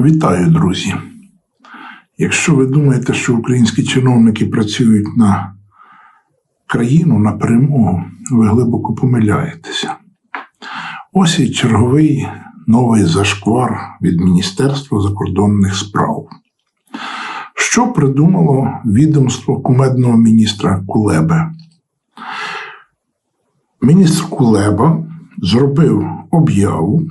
Вітаю, друзі. Якщо ви думаєте, що українські чиновники працюють на країну, на перемогу, ви глибоко помиляєтеся. Ось і черговий новий зашквар від Міністерства закордонних справ. Що придумало відомство кумедного міністра Кулеби? Міністр Кулеба зробив об'яву,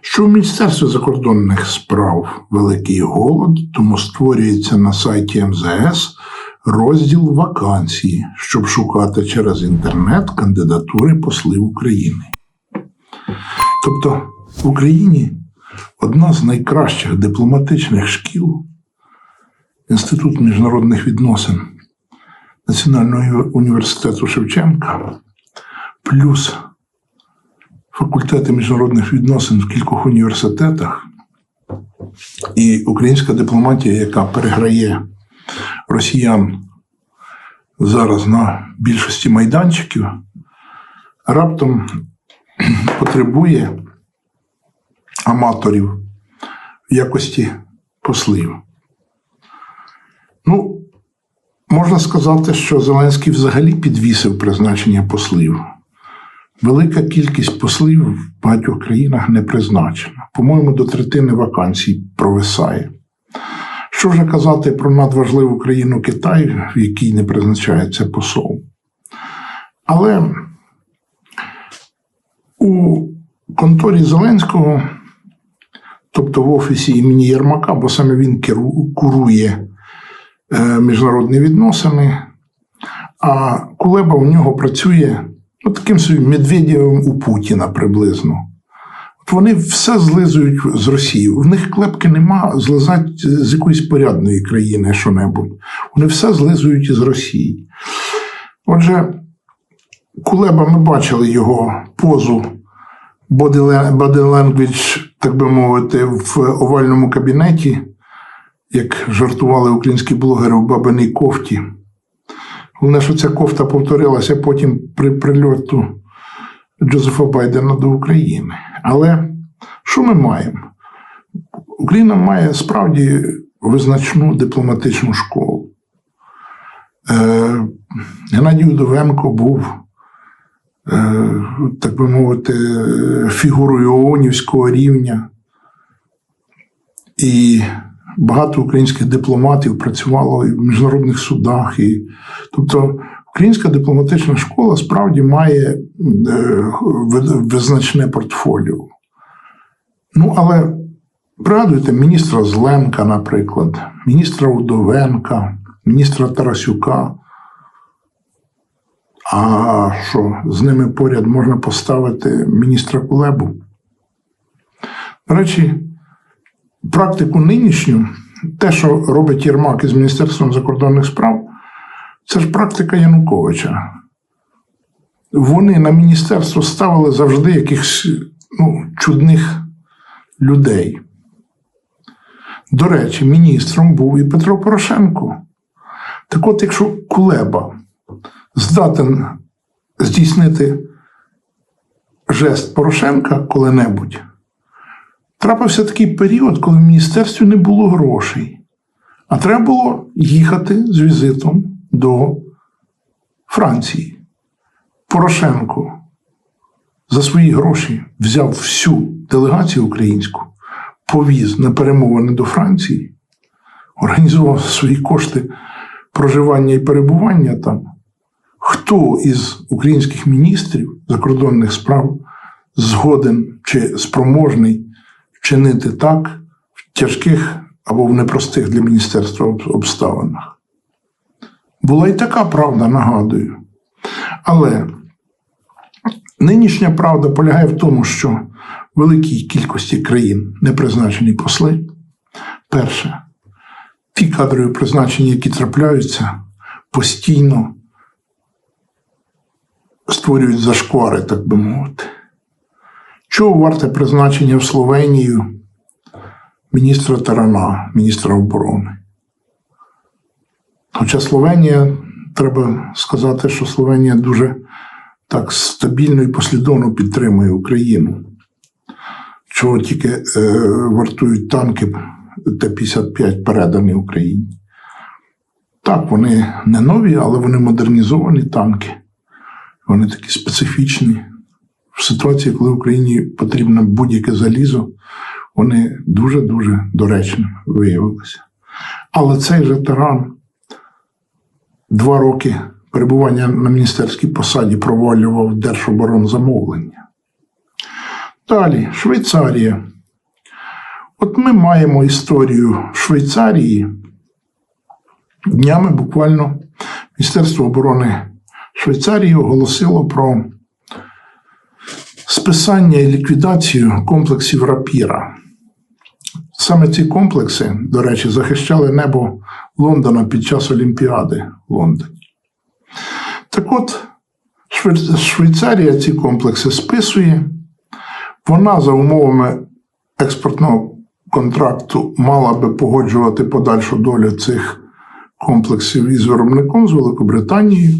що в Міністерстві закордонних справ великий голод, тому створюється на сайті МЗС розділ вакансії, щоб шукати через інтернет кандидатури послів України. Тобто в Україні одна з найкращих дипломатичних шкіл Інститут міжнародних відносин Національного університету Шевченка, плюс факультети міжнародних відносин в кількох університетах, і українська дипломатія, яка переграє росіян зараз на більшості майданчиків, раптом потребує аматорів в якості послів. Ну, можна сказати, що Зеленський взагалі підвісив призначення послів. Велика кількість послів в багатьох країнах не призначена. По-моєму, до третини вакансій провисає. Що вже казати про надважливу країну Китай, в якій не призначається посол. Але у конторі Зеленського, тобто в офісі імені Єрмака, бо саме він курує е, міжнародні відносини, а Кулеба у нього працює ну, таким собі Медведєвим у Путіна приблизно. От вони все злизують з Росії. В них клепки нема злизати з якоїсь порядної країни що-небудь. Вони все злизують із Росії. Отже, Кулеба, ми бачили його позу body language, так би мовити, в овальному кабінеті, як жартували українські блогери в бабиній кофті. Головне, що ця кофта повторилася потім при прильоту Джозефа Байдена до України. Але що ми маємо? Україна має справді визначну дипломатичну школу. Е, Геннадій Удовенко був, е, так би мовити, фігурою ООНівського рівня. І багато українських дипломатів працювало і в міжнародних судах. І, тобто українська дипломатична школа справді має е, визначне портфоліо. Ну, але пригадуйте міністра Зленка, наприклад, міністра Удовенка, міністра Тарасюка. А що з ними поряд можна поставити міністра Кулебу? До речі, практику нинішню, те, що робить Єрмак із Міністерством закордонних справ, це ж практика Януковича. Вони на міністерство ставили завжди якихось ну, чудних людей. До речі, міністром був і Петро Порошенко. Так от, якщо Кулеба здатен здійснити жест Порошенка коли-небудь, трапився такий період, коли в міністерстві не було грошей, а треба було їхати з візитом до Франції. Порошенко за свої гроші взяв всю делегацію українську, повіз на перемовини до Франції, організував свої кошти проживання і перебування там. Хто із українських міністрів закордонних справ згоден чи спроможний вчинити так в тяжких або в непростих для міністерства об- обставинах? Була і така правда, нагадую. Але нинішня правда полягає в тому, що в великій кількості країн не призначені посли. Перше, ті кадрові призначення, які трапляються, постійно створюють зашквари, так би мовити. Чого варте призначення в Словенію міністра Тарана, міністра оборони? Хоча Словенія, треба сказати, що Словенія дуже так стабільно і послідовно підтримує Україну. чого тільки е, вартують танки Т-55 передані Україні. Так, вони не нові, але вони модернізовані танки. Вони такі специфічні. В ситуації, коли Україні потрібно будь-яке залізо, вони дуже-дуже доречними виявилися. Але цей же таран два роки перебування на міністерській посаді провалював держоборонзамовлення. Далі, Швейцарія. От ми маємо історію Швейцарії. Днями буквально Міністерство оборони Швейцарії оголосило про списання і ліквідацію комплексів Рапіра. Саме ці комплекси, до речі, захищали небо Лондона під час Олімпіади в Лондоні. Так от, Швейцарія ці комплекси списує. Вона за умовами експортного контракту мала би погоджувати подальшу долю цих комплексів із виробником з Великобританією.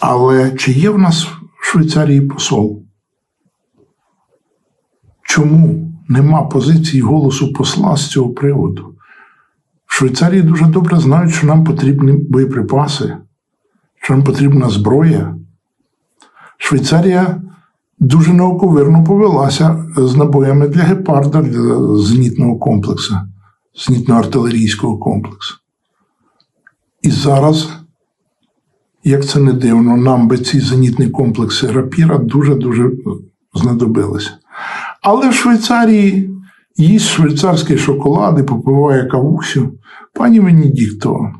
Але чи є в нас Швейцарії посол? Чому нема позиції голосу посла з цього приводу? В Швейцарії дуже добре знають, що нам потрібні боєприпаси, що нам потрібна зброя. Швейцарія дуже науковирно повелася з набоями для гепарда, для зенітного комплексу, зенітно-артилерійського комплексу. І зараз, як це не дивно, нам би ці зенітні комплекси рапіра дуже-дуже знадобилися. Але в Швейцарії їсть швейцарський шоколад і попиває кавусю пані Венедіктова.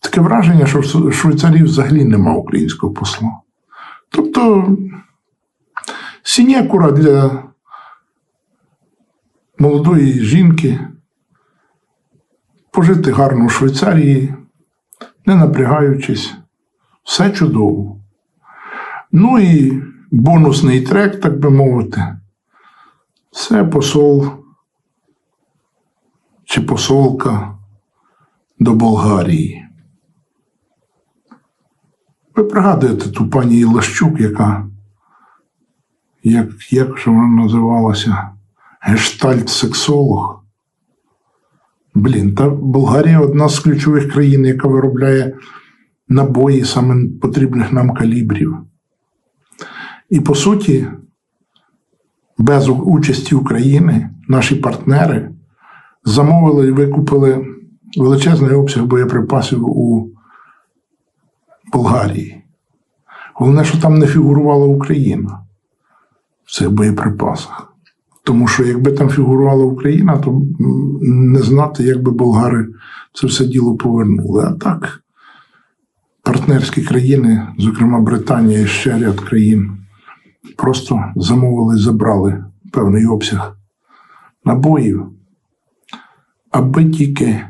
Таке враження, що в Швейцарії взагалі нема українського посла. Тобто сінекура для молодої жінки пожити гарно в Швейцарії, не напрягаючись, все чудово. Ну і бонусний трек, так би мовити, це посол чи посолка до Болгарії. Ви пригадуєте ту пані Ілащук, яка, як, як же вона називалася? Гештальт-сексолог. Блін, та Болгарія одна з ключових країн, яка виробляє набої саме потрібних нам калібрів. І по суті, без участі України наші партнери замовили і викупили величезний обсяг боєприпасів у Болгарії. Головне, що там не фігурувала Україна в цих боєприпасах. Тому що якби там фігурувала Україна, то не знати, як би болгари це все діло повернули. А так, партнерські країни, зокрема Британія і ще ряд країн, просто замовили забрали певний обсяг набоїв, аби тільки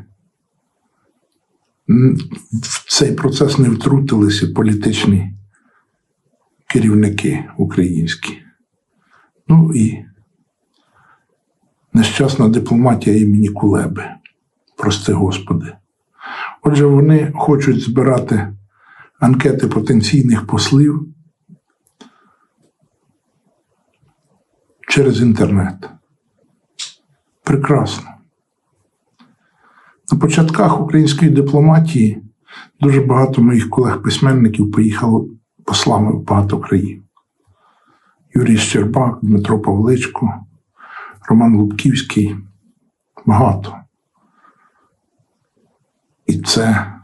в цей процес не втрутилися політичні керівники українські. Ну і нещасна дипломатія імені Кулеби. Прости Господи. Отже, вони хочуть збирати анкети потенційних послів через інтернет. Прекрасно. На початках української дипломатії дуже багато моїх колег-письменників поїхало послами в багато країн. Юрій Щербак, Дмитро Павличко, Роман Лубківський. Багато. І це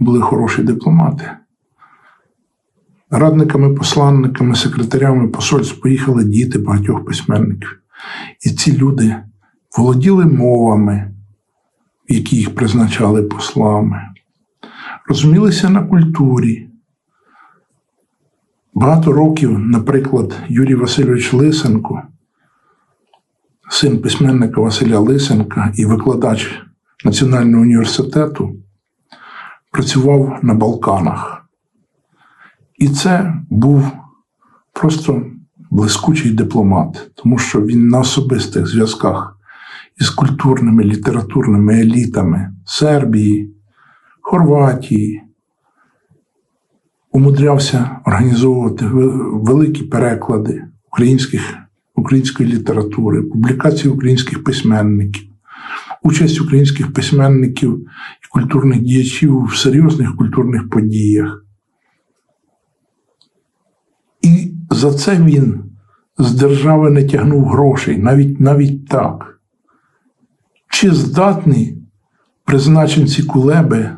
були хороші дипломати. Радниками, посланниками, секретарями посольств поїхали діти багатьох письменників. І ці люди володіли мовами, які їх призначали послами, розумілися на культурі. Багато років, наприклад, Юрій Васильович Лисенко, син письменника Василя Лисенка і викладач Національного університету, працював на Балканах. І це був просто блискучий дипломат, тому що він на особистих зв'язках із культурними літературними елітами Сербії, Хорватії умудрявся організовувати великі переклади українських української літератури, публікації українських письменників, участь українських письменників і культурних діячів в серйозних культурних подіях. І за це він з держави не тягнув грошей, навіть, навіть так. Чи здатні призначенці Кулеби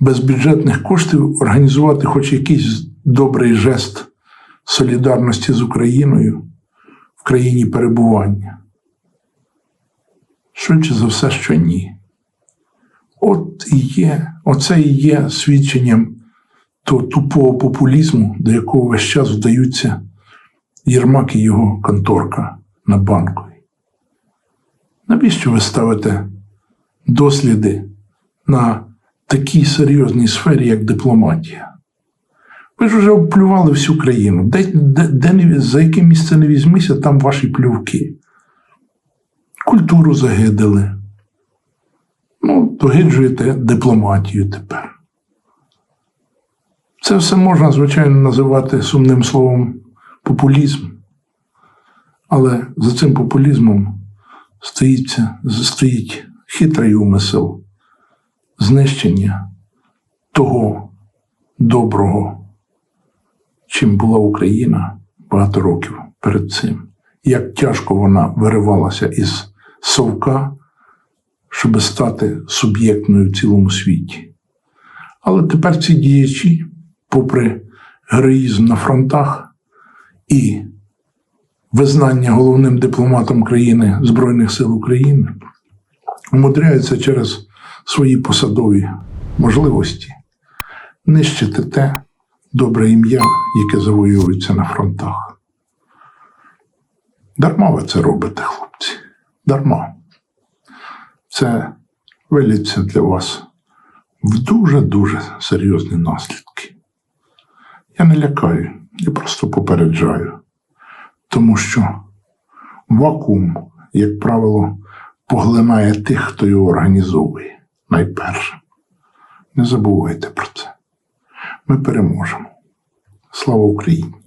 без бюджетних коштів організувати хоч якийсь добрий жест солідарності з Україною в країні перебування? Швидше за все, що ні. От і є, оце і є свідченням того тупого популізму, до якого весь час вдаються Єрмак і його конторка на банковій. Навіщо ви ставите досліди на такій серйозній сфері, як дипломатія? Ви ж вже обплювали всю країну. Де, де, де за яке місце не візьмися, там ваші плювки. Культуру загидили. Ну, догиджуєте дипломатію тепер. Це все можна, звичайно, називати сумним словом популізм. Але за цим популізмом стоїться, стоїть хитрий умисел знищення того доброго, чим була Україна багато років перед цим. Як тяжко вона виривалася із совка, щоб стати суб'єктною в цілому світі. Але тепер ці діячі, попри героїзм на фронтах і визнання головним дипломатом країни Збройних сил України, умудряються через свої посадові можливості нищити те добре ім'я, яке завоюється на фронтах. Дарма ви це робите, хлопці. Дарма. Це виліться для вас в дуже-дуже серйозні наслідки. Я не лякаю, я просто попереджаю, тому що вакуум, як правило, поглинає тих, хто його організовує найперше. Не забувайте про це. Ми переможемо. Слава Україні!